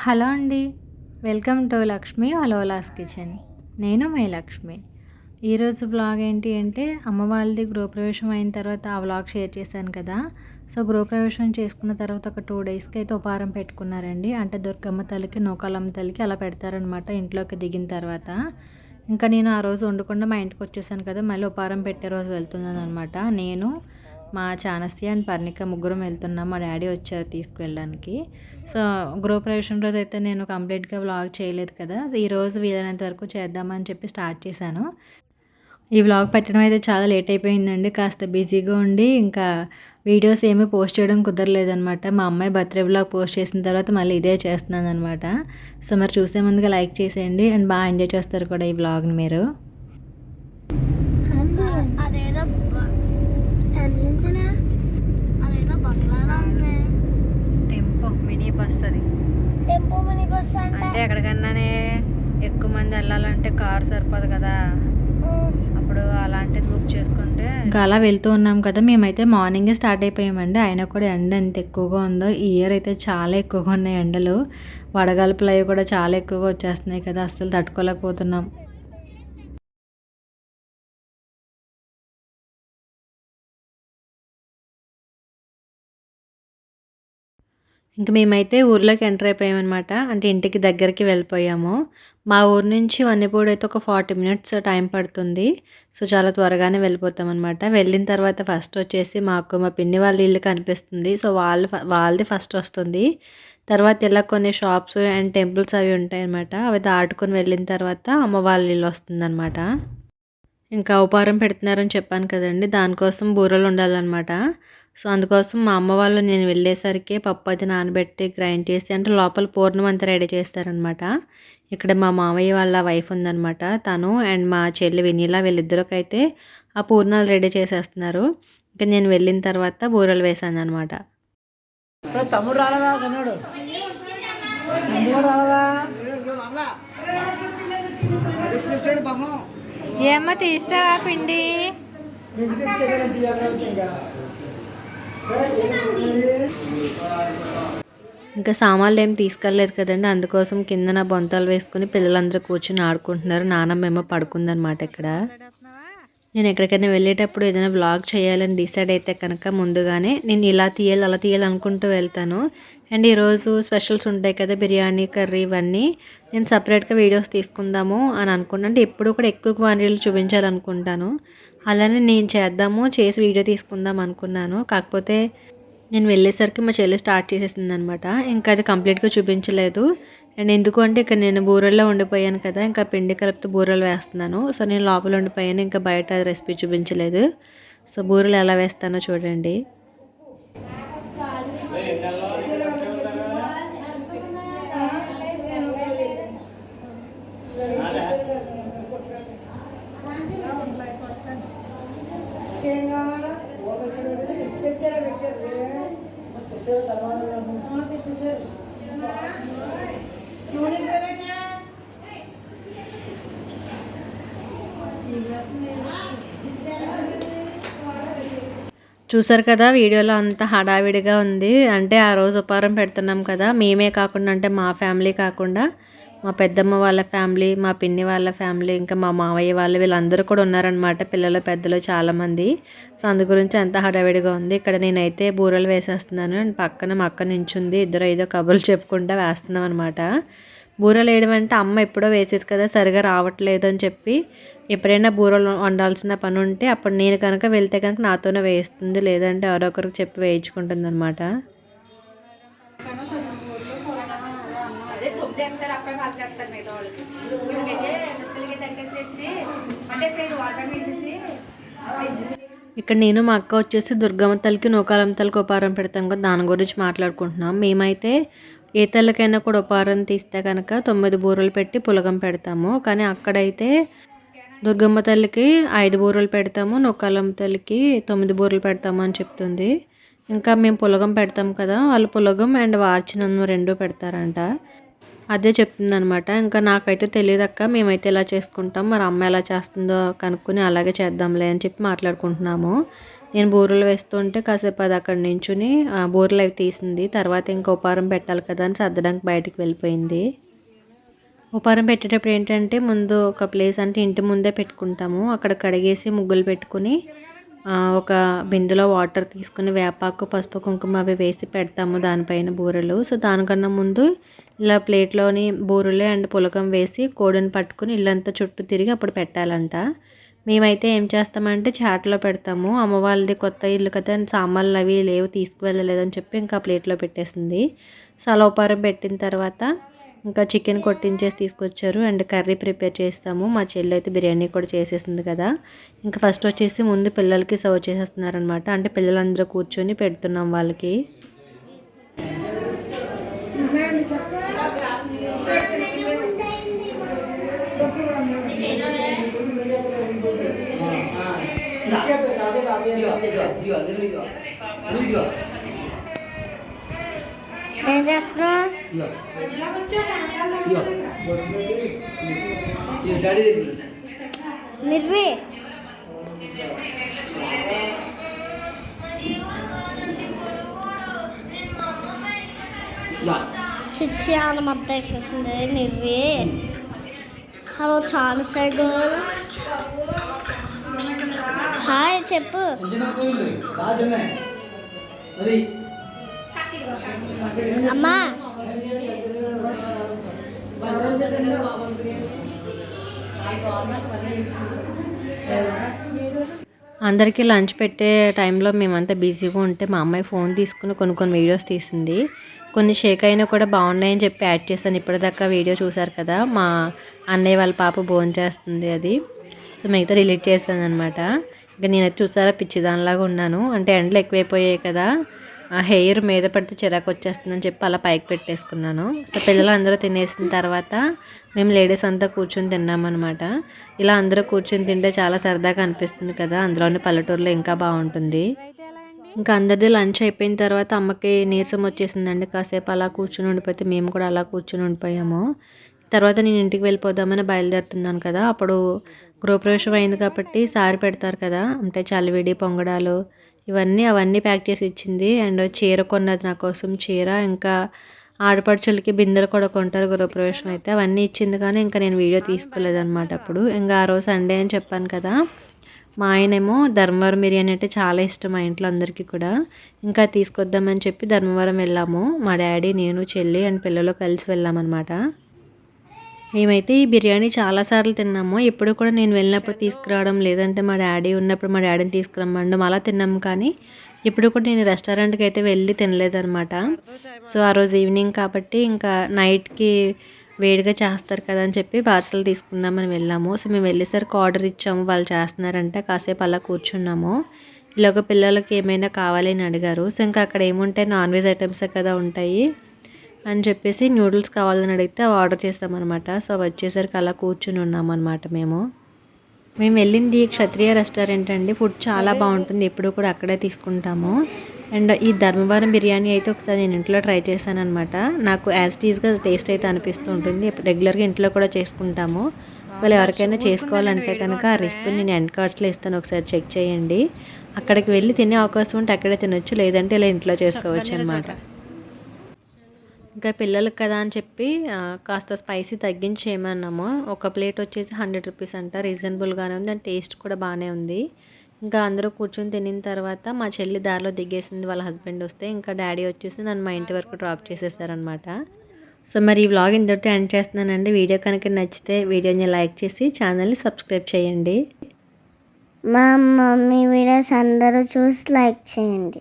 Hello అండి. Welcome to Lakshmi హలోలాస్ kitchen. నేను మై లక్ష్మి. ఈరోజు వ్లాగ్ ఏంటి అంటే అమ్మ వాళ్ళది గృహప్రవేశం అయిన తర్వాత ఆ వ్లాగ్ షేర్ చేశాను కదా. సో గృహప్రవేశం చేసుకున్న తర్వాత ఒక టూ డేస్కి అయితే ఉపారం పెట్టుకున్నారండి. అంటే దుర్గమ్మ తల్లికి నూకాలమ్మ తల్లికి అలా పెడతారనమాట ఇంట్లోకి దిగిన తర్వాత. ఇంకా నేను ఆ రోజు వండకుండా మా ఇంటికి వచ్చేసాను కదా. మళ్ళీ ఉపారం పెట్టే రోజు వెళ్తున్నాను అనమాట నేను మా చానస్య అండ్ పర్ణిక ముగ్గురం వెళ్తున్నాం. మా డాడీ వచ్చారు తీసుకువెళ్ళడానికి. సో గృహప్రవేశం రోజు అయితే నేను కంప్లీట్గా వ్లాగ్ చేయలేదు కదా. ఈ రోజు వీలైనంత వరకు చేద్దామని చెప్పి స్టార్ట్ చేశాను. ఈ వ్లాగ్ పెట్టడం అయితే చాలా లేట్ అయిపోయిందండి. కాస్త బిజీగా ఉండి ఇంకా వీడియోస్ ఏమీ పోస్ట్ చేయడం కుదరలేదనమాట మా అమ్మాయి బర్త్డే వ్లాగ్ పోస్ట్ చేసిన తర్వాత మళ్ళీ ఇదే చేస్తున్నాను అనమాట సో మరి చూసే ముందుగా లైక్ చేసేయండి అండ్ బాగా ఎంజాయ్ చేస్తారు కూడా ఈ వ్లాగ్ని మీరు. మినీ బస్ అది. టెంపో మనీ బస్ అంటే. ఎక్కడికన్నానే ఎక్కువ మంది వెళ్ళాలంటే కార్ సరిపోదు కదా. అప్పుడు అలాంటిది బుక్ చేసుకుంటే ఇంకా అలా వెళ్తూ ఉన్నాం కదా మేమైతే మార్నింగే స్టార్ట్ అయిపోయామండి. అయినా కూడా ఎండ ఎంత ఎక్కువగా ఉందో ఈ ఇయర్ అయితే చాలా ఎక్కువగా ఉన్నాయి ఎండలు. వడగలుపులు అవి కూడా చాలా ఎక్కువగా వచ్చేస్తున్నాయి కదా అస్సలు తట్టుకోలేకపోతున్నాం. ఇంక మేమైతే ఊర్లోకి ఎంటర్ అయిపోయామన్నమాట. అంటే ఇంటికి దగ్గరికి వెళ్ళిపోయాము. మా ఊరు నుంచి వన్నెపూడి అయితే ఒక ఫార్టీ మినిట్స్ టైం పడుతుంది. సో చాలా త్వరగానే వెళ్ళిపోతామన్నమాట. వెళ్ళిన తర్వాత ఫస్ట్ వచ్చేసి మాకు మా పిన్ని వాళ్ళ ఇల్లు కనిపిస్తుంది. సో వాళ్ళు వాళ్ళది ఫస్ట్ వస్తుంది. తర్వాత ఇలా కొన్ని షాప్స్ అండ్ టెంపుల్స్ అవి ఉంటాయి అనమాట అవి దాటుకొని వెళ్ళిన తర్వాత అమ్మ వాళ్ళ ఇల్లు వస్తుందన్నమాట. ఇంకా ఉపహారం పెడుతున్నారని చెప్పాను కదండి. దానికోసం బూరలు ఉండాలన్నమాట. సో అందుకోసం మా అమ్మ వాళ్ళు నేను వెళ్ళేసరికి పప్పు అది నానబెట్టి గ్రైండ్ చేసి అంటే లోపల పూర్ణం అంతా రెడీ చేస్తారనమాట. ఇక్కడ మా మామయ్య వాళ్ళ వైఫ్ ఉందనమాట తను అండ్ మా చెల్లి వినీలా వీళ్ళిద్దరికైతే ఆ పూర్ణాలు రెడీ చేసేస్తున్నారు. ఇంకా నేను వెళ్ళిన తర్వాత బూరలు వేసాను అనమాట తమ్ముడు రాలేదా? కొన్నాడు తమ్ముడు రాలేదా? ఎప్పుడు వచ్చాడు పాపం ఏమో తీస్తావా పిండి? ఇంకా సామాన్లు ఏం తీసుకెళ్ళలేదు కదండి. అందుకోసం కింద నా బొంతాలు వేసుకుని పిల్లలందరూ కూర్చొని ఆడుకుంటున్నారు. నానమ్మ ఏమో పడుకుందనమాట ఇక్కడ. నేను ఎక్కడికైనా వెళ్ళేటప్పుడు ఏదైనా వ్లాగ్ చేయాలని డిసైడ్ అయితే కనుక ముందుగానే నేను ఇలా తీయాలి అలా తీయాలి అనుకుంటూ వెళ్తాను. అండ్ ఈరోజు స్పెషల్స్ ఉంటాయి కదా బిర్యానీ కర్రీ ఇవన్నీ. నేను సపరేట్గా వీడియోస్ తీసుకుందాము అని అనుకున్నాను అంటే ఎప్పుడు కూడా ఎక్కువ క్వాంటిటీలు చూపించాలనుకుంటాను. అలానే నేను చేద్దాము చేసి వీడియో తీసుకుందాం అనుకున్నాను. కాకపోతే నేను వెళ్ళేసరికి మా చెల్లి స్టార్ట్ చేసేసింది అనమాట ఇంకా అది కంప్లీట్గా చూపించలేదు. అండ్ ఎందుకు అంటే ఇక్కడ నేను బూరెల్లో ఉండిపోయాను కదా ఇంకా పిండి కలిపితే బూరెలు వేస్తున్నాను. సో నేను లోపల ఉండిపోయాను ఇంకా బయట రెసిపీ చూపించలేదు. సో బూరెలు ఎలా వేస్తానో చూడండి. తెచ్చారా తెచ్చారు తెచ్చారు తర్వాత తెచ్చేసారు చూసారు కదా వీడియోలో అంత హడావిడిగా ఉంది. అంటే ఆ రోజు ఉపారం పెడుతున్నాం కదా మేమే కాకుండా అంటే మా ఫ్యామిలీ కాకుండా మా పెద్దమ్మ వాళ్ళ ఫ్యామిలీ మా పిన్ని వాళ్ళ ఫ్యామిలీ ఇంకా మా మావయ్య వాళ్ళు వీళ్ళందరూ కూడా ఉన్నారనమాట పిల్లలు పెద్దలు చాలామంది. సో అందు గురించి ఎంత హడావిడిగా ఉంది. ఇక్కడ నేనైతే బూరలు వేసేస్తున్నాను. అండ్ పక్కన మా అక్క నించుంది. ఇద్దరు ఏదో కబుర్లు చెప్పుకుంటా వేస్తున్నాం అనమాట బూరలు వేయడం అంటే అమ్మ ఎప్పుడో వేసేది కదా సరిగా రావట్లేదు అని చెప్పి ఎప్పుడైనా బూరలు వండాల్సిన పని ఉంటే అప్పుడు నేను కనుక వెళ్తే కనుక నాతోనే వేస్తుంది లేదంటే ఎవరో ఒకరికి చెప్పి వేయించుకుంటుంది అనమాట ఇక్కడ నేను మా అక్క వచ్చేసి దుర్గమ్మ తల్లికి నూకాలమ్మ తల్లికి ఉపారం పెడతాం కదా దాని గురించి మాట్లాడుకుంటున్నాం. మేమైతే ఏ తల్లికైనా కూడా ఉపహారం తీస్తే కనుక తొమ్మిది బూరలు పెట్టి పులగం పెడతాము. కానీ అక్కడైతే దుర్గమ్మ తల్లికి ఐదు బూరలు పెడతాము నొక్కలమ్మ తల్లికి తొమ్మిది బూరలు పెడతాము అని చెప్తుంది. ఇంకా మేము పులగం పెడతాం కదా వాళ్ళు పులగం అండ్ వార్చినన్ను రెండు పెడతారంట. అదే చెప్తుంది అనమాట ఇంకా నాకైతే తెలియదు అక్క మేమైతే ఇలా చేసుకుంటాం మరి అమ్మ ఎలా చేస్తుందో కనుక్కొని అలాగే చేద్దాంలే అని చెప్పి మాట్లాడుకుంటున్నాము. నేను బూరెలు వేస్తుంటే కాసేపు అది అక్కడ నించుని ఆ బూరెలు అవి తీసింది. తర్వాత ఇంకా ఉపారం పెట్టాలి కదా అని సర్దడానికి బయటకు వెళ్ళిపోయింది. ఉపారం పెట్టేటప్పుడు ఏంటంటే ముందు ఒక ప్లేస్ అంటే ఇంటి ముందే పెట్టుకుంటాము. అక్కడ కడిగేసి ముగ్గులు పెట్టుకుని ఒక బిందులో వాటర్ తీసుకుని వేపాకు పసుపు కుంకుమ అవి వేసి పెడతాము దానిపైన బూరెలు. సో దానికన్నా ముందు ఇలా ప్లేట్లోని బూరెలు అండ్ పులకం వేసి కోడిని పట్టుకుని ఇల్లంతా చుట్టూ తిరిగి అప్పుడు పెట్టాలంట. మేమైతే ఏం చేస్తామంటే చాట్లో పెడతాము. అమ్మ వాళ్ళది కొత్త ఇల్లు కదా సామాన్లు అవి లేవు తీసుకువెళ్ళలేదని చెప్పి ఇంకా ప్లేట్లో పెట్టేసింది. సలోపారం పెట్టిన తర్వాత ఇంకా చికెన్ కొట్టించేసి తీసుకొచ్చారు. అండ్ కర్రీ ప్రిపేర్ చేస్తాము. మా చెల్లి అయితే బిర్యానీ కూడా చేసేసింది కదా. ఇంకా ఫస్ట్ వచ్చేసి ముందు పిల్లలకి సర్వ్ చేసేస్తున్నారనమాట అంటే పిల్లలందరూ కూర్చొని పెడుతున్నాం వాళ్ళకి. ఏం చేస్తున్నావు? నిర్వి చిచ్చి మొత్తం వచ్చేసింది నిర్వి హలో చాలా సైకిల్ హాయ్ చెప్పు. అమ్మా. అందరికీ లంచ్ పెట్టే టైంలో మేమంతా బిజీగా ఉంటే మా అమ్మాయి ఫోన్ తీసుకుని కొన్ని కొన్ని వీడియోస్ తీసింది. కొన్ని షేక్ అయినా కూడా బాగున్నాయని చెప్పి యాడ్ చేశాను. ఇప్పటిదాకా వీడియో చూసారు కదా మా అన్నయ్య వాళ్ళ పాప భోజనం చేస్తుంది అది. సో మిగతా డిలీట్ చేశాను అనమాట ఇంకా నేనైతే చూసారా పిచ్చిదానిలాగా ఉన్నాను. అంటే ఎండలు ఎక్కువైపోయాయి కదా ఆ హెయిర్ మీద పడితే చిరాకు వచ్చేస్తుందని చెప్పి అలా పైకి పెట్టేసుకున్నాను. సో పిల్లలు అందరూ తినేసిన తర్వాత మేము లేడీస్ అంతా కూర్చొని తిన్నామన్నమాట ఇలా అందరూ కూర్చొని తింటే చాలా సరదాగా అనిపిస్తుంది కదా అందులోని పల్లెటూరులో ఇంకా బాగుంటుంది. ఇంకా అందరిది లంచ్ అయిపోయిన తర్వాత అమ్మకి నీరసం వచ్చేసిందండి. కాసేపు అలా కూర్చుని ఉండిపోతే మేము కూడా అలా కూర్చుని ఉండిపోయాము. తర్వాత నేను ఇంటికి వెళ్ళిపోదామని బయలుదేరుతున్నాను కదా. అప్పుడు గృహప్రవేశం అయింది కాబట్టి సారి పెడతారు కదా. అంటే చలివిడి పొంగడాలు ఇవన్నీ అవన్నీ ప్యాక్ చేసి ఇచ్చింది. అండ్ చీర కొన్నది నా కోసం చీర. ఇంకా ఆడపడుచులకి బిందెలు కూడా కొంటారు గృహప్రవేశం అయితే. అవన్నీ ఇచ్చింది కానీ ఇంకా నేను వీడియో తీసుకోలేదన్నమాట అప్పుడు. ఇంకా ఆ రోజు సండే అని చెప్పాను కదా. మా ఆయనేమో ధర్మవరం బిర్యానీ అంటే చాలా ఇష్టం మా ఇంట్లో అందరికీ కూడా. ఇంకా తీసుకొద్దామని చెప్పి ధర్మవరం వెళ్ళాము. మా డాడీ నేను చెల్లి అండ్ పిల్లలు కలిసి వెళ్ళామన్నమాట. మేమైతే ఈ బిర్యానీ చాలాసార్లు తిన్నాము. ఎప్పుడు కూడా నేను వెళ్ళినప్పుడు తీసుకురావడం లేదంటే మా డాడీ ఉన్నప్పుడు మా డాడీని తీసుకురమ్మండం అలా తిన్నాము కానీ ఇప్పుడు కూడా నేను రెస్టారెంట్కి అయితే వెళ్ళి తినలేదన్నమాట. సో ఆ రోజు ఈవినింగ్ కాబట్టి ఇంకా నైట్కి వేడిగా చేస్తారు కదా అని చెప్పి పార్సల్ తీసుకుందామని వెళ్ళాము. సో మేము వెళ్ళేసరికి ఆర్డర్ ఇచ్చాము. వాళ్ళు చేస్తున్నారంటే. కాసేపు అలా కూర్చున్నాము. ఇలాగ పిల్లలకి ఏమైనా కావాలి అని అడిగారు. సో ఇంకా అక్కడ ఏముంటాయి? నాన్ వెజ్ ఐటమ్సే కదా ఉంటాయి అని చెప్పేసి నూడిల్స్ కావాలని అడిగితే అవి ఆర్డర్ చేస్తామన్నమాట. సో అవి వచ్చేసరికి అలా కూర్చుని ఉన్నామన్నమాట మేము. మేము వెళ్ళింది క్షత్రియ రెస్టారెంట్ అండి. ఫుడ్ చాలా బాగుంటుంది. ఎప్పుడు కూడా అక్కడే తీసుకుంటాము. అండ్ ఈ ధర్మవరం బిర్యానీ అయితే ఒకసారి నేను ఇంట్లో ట్రై చేశాను అనమాట నాకు యాజ్ టీజ్గా టేస్ట్ అయితే అనిపిస్తూ ఉంటుంది. రెగ్యులర్గా ఇంట్లో కూడా చేసుకుంటాము. ఒకవేళ ఎవరికైనా చేసుకోవాలంటే కనుక ఆ రెసిపీ నేను ఎండ్ కార్డ్స్లో ఇస్తాను. ఒకసారి చెక్ చేయండి. అక్కడికి వెళ్ళి తినే అవకాశం ఉంటే అక్కడే తినొచ్చు. లేదంటే ఇలా ఇంట్లో చేసుకోవచ్చు అనమాట ఇంకా పిల్లలకి కదా అని చెప్పి కాస్త స్పైసీ తగ్గించి చేయమన్నాము ఒక ప్లేట్ వచ్చేసి హండ్రెడ్ రూపీస్ అంట. రీజనబుల్గానే ఉంది. అండ్ టేస్ట్ కూడా బాగానే ఉంది. ఇంకా అందరూ కూర్చొని తినిన తర్వాత మా చెల్లి దారిలో దిగేసింది వాళ్ళ హస్బెండ్ వస్తే ఇంకా డాడీ వచ్చేసి నన్ను మా ఇంటి వరకు డ్రాప్ చేసేసారనమాట సో మరి ఈ వ్లాగ్ ఇంతటి ఎండ్ చేస్తున్నానండి. వీడియో కనుక నచ్చితే వీడియోని లైక్ చేసి ఛానల్ని సబ్స్క్రైబ్ చేయండి. మా మమ్మీ వీడియోస్ అందరూ చూసి లైక్ చేయండి.